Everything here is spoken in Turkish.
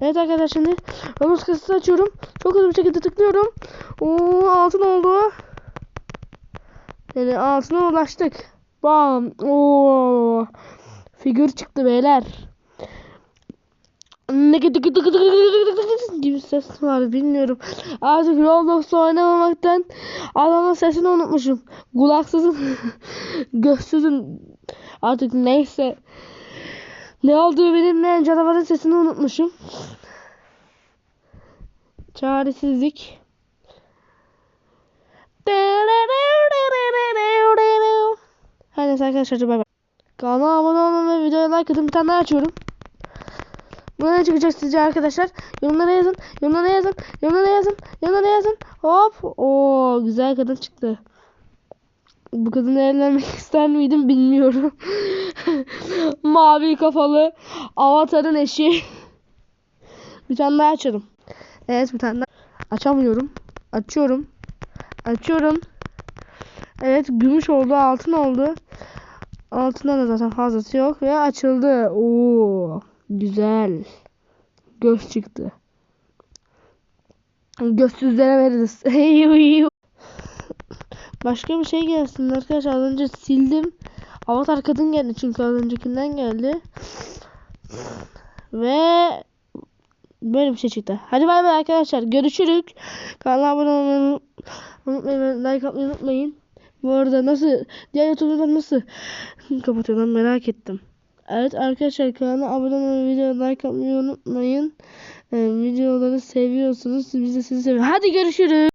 Evet arkadaşlar şimdi Roblox kasası açıyorum. Çok hızlı bir şekilde tıklıyorum. Oo altın oldu. Yani altına ulaştık. Bam. Oo. Figür çıktı beyler. Ne gibi ses var bilmiyorum. Artık Roblox oynamamaktan adamın sesini unutmuşum. Kulaksızın gözsüzün artık neyse ne olduğu bilinmeyen canavarın sesini unutmuşum. Çaresizlik. Hadi neyse arkadaşlar bay bay. Kanala abone olun ve videoya like atın. Bir tane daha açıyorum. Bu ne çıkacak sizce arkadaşlar? Yorumlara yazın. Yorumlara yazın. Yorumlara yazın. Yorumlara yazın. Hop. Oo güzel kadın çıktı. Bu kadınla evlenmek ister miydim bilmiyorum. Mavi kafalı avatarın eşi. bir tane daha açalım. Evet bir tane daha. Açamıyorum. Açıyorum. Açıyorum. Evet gümüş oldu altın oldu. Altında da zaten fazlası yok ve açıldı. Oo güzel. Göz çıktı. Gözsüzlere veririz. Başka bir şey gelsin arkadaşlar. Az önce sildim. Avatar kadın geldi çünkü az öncekinden geldi. Ve böyle bir şey çıktı. Hadi bay bay arkadaşlar. Görüşürüz. Kanala abone olmayı unutmayın. Like atmayı unutmayın. Bu arada nasıl diğer YouTube'da nasıl kapatıyorlar merak ettim. Evet arkadaşlar kanala abone olmayı, videoya like atmayı unutmayın. Ee, videoları seviyorsunuz. Biz de sizi seviyoruz. Hadi görüşürüz.